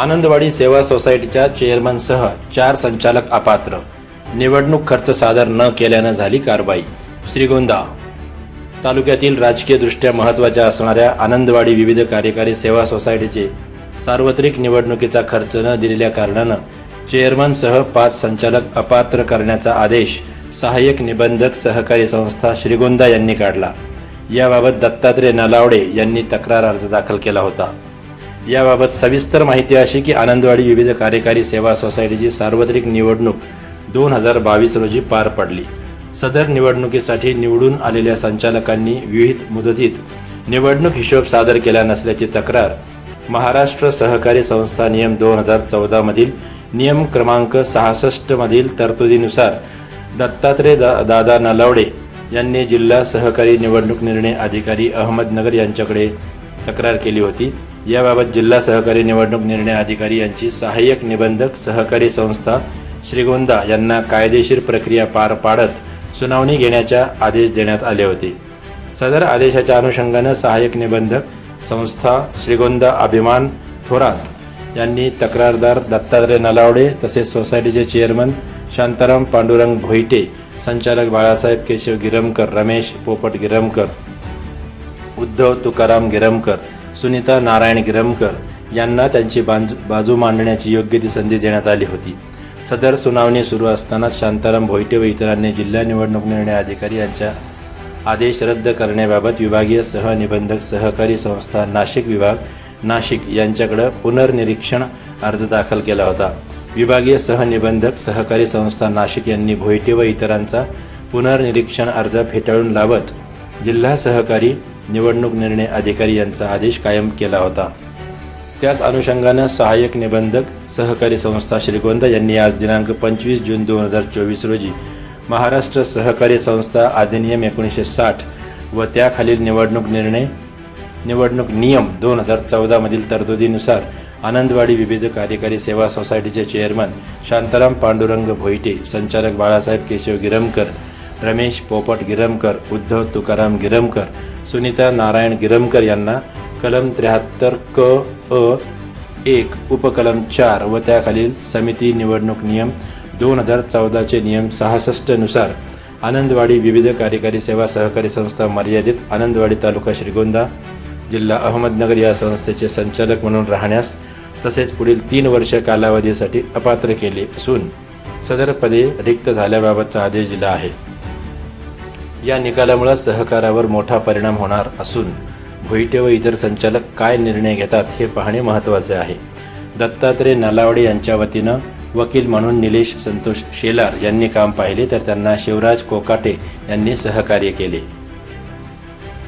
आनंदवाडी सेवा सोसायटीच्या चेअरमनसह चार संचालक अपात्र. निवडणूक खर्च सादर न केल्यानं झाली कारवाई. श्रीगोंदा. तालुक्यातील राजकीयदृष्ट्या महत्त्वाच्या असणाऱ्या आनंदवाडी विविध कार्यकारी सेवा सोसायटीचे सार्वत्रिक निवडणुकीचा खर्च न दिलेल्या कारणानं चेअरमनसह पाच संचालक अपात्र करण्याचा आदेश सहाय्यक निबंधक सहकारी संस्था श्रीगोंदा यांनी काढला. याबाबत दत्तात्रय नलावडे यांनी तक्रार अर्ज दाखल केला होता. याबाबत सविस्तर माहिती अशी की आनंदवाडी विविध कार्यकारी सेवा सोसायटीची सार्वत्रिक निवडणूक दोन हजार बावीस रोजी पार पडली. सदर निवडणुकीसाठी निवडून आलेल्या संचालकांनी विविध मुदतीत निवडणूक हिशोब सादर केला नसल्याची तक्रार महाराष्ट्र सहकारी संस्था नियम दोन हजार चौदामधील नियम क्रमांक सहासष्ट मधील तरतुदीनुसार दत्तात्रय दा दादा नलावडे यांनी जिल्हा सहकारी निवडणूक निर्णय अधिकारी अहमदनगर यांच्याकडे तक्रार केली होती. याबाबत जिल्हा सहकारी निवडणूक निर्णय अधिकारी यांची सहाय्यक निबंधक सहकारी संस्था श्रीगोंदा यांना कायदेशीर प्रक्रिया पार पाडत सुनावणी घेण्याच्या आदेश देण्यात आले होते. सदर आदेशाच्या अनुषंगानं सहाय्यक निबंधक संस्था श्रीगोंदा अभिमान थोरात यांनी तक्रारदार दत्तात्रय नलावडे तसेच सोसायटीचे चेअरमन शांताराम पांडुरंग भोईटे संचालक बाळासाहेब केशव गिरमकर रमेश पोपट गिरमकर उद्धव तुकाराम गिरमकर सुनीता नारायण गिरमकर यांना त्यांची बांज- बाजू मांडण्याची योग्य ती संधी देण्यात आली होती. सदर सुनावणी सुरू असताना शांताराम भोईटे व इतरांनी जिल्हा निवडणूक निर्णय अधिकारी यांच्या आदेश रद्द करण्याबाबत विभागीय सहनिबंधक सहकारी संस्था नाशिक विभाग नाशिक यांच्याकडे पुनर्निरीक्षण अर्ज दाखल केला होता. विभागीय सहनिबंधक सहकारी संस्था नाशिक यांनी भोईटे व इतरांचा पुनर्निरीक्षण अर्ज फेटाळून लावत जिल्हा सहकारी निवडणूक निर्णय अधिकारी यांचा आदेश कायम केला होता. त्याच अनुषंगानं सहाय्यक निबंधक सहकारी संस्था श्रीगोंदा यांनी आज दिनांक पंचवीस जून दोन हजार चोवीस रोजी महाराष्ट्र सहकारी संस्था अधिनियम एकोणीसशे साठ व त्याखालील निवडणूक निर्णय निवडणूक नियम दोन हजार चौदामधील तरतुदीनुसार आनंदवाडी विविध कार्यकारी सेवा सोसायटीचे चेअरमन शांताराम पांडुरंग भोईटे संचालक बाळासाहेब केशव गिरमकर रमेश पोपट गिरमकर उद्धव तुकाराम गिरमकर सुनीता नारायण गिरमकर यांना कलम त्र्याहत्तर क अ एक उपकलम चार व त्याखालील समिती निवडणूक नियम दोन हजार चौदाचे नियम सहासष्टनुसार आनंदवाडी विविध कार्यकारी सेवा सहकारी संस्था मर्यादित आनंदवाडी तालुका श्रीगोंदा जिल्हा अहमदनगर या संस्थेचे संचालक म्हणून राहण्यास तसेच पुढील तीन वर्ष कालावधीसाठी अपात्र केले असून सदर पदे रिक्त झाल्याबाबतचा आदेश दिला आहे. या निकालामुळे सहकारावर मोठा परिणाम होणार असून भोईटे व इतर संचालक काय निर्णय घेतात हे पाहणे महत्त्वाचे आहे. दत्तात्रय नालावडे यांच्या वतीनं वकील म्हणून निलेश संतोष शेलार यांनी काम पाहिले तर त्यांना शिवराज कोकाटे यांनी सहकार्य केले.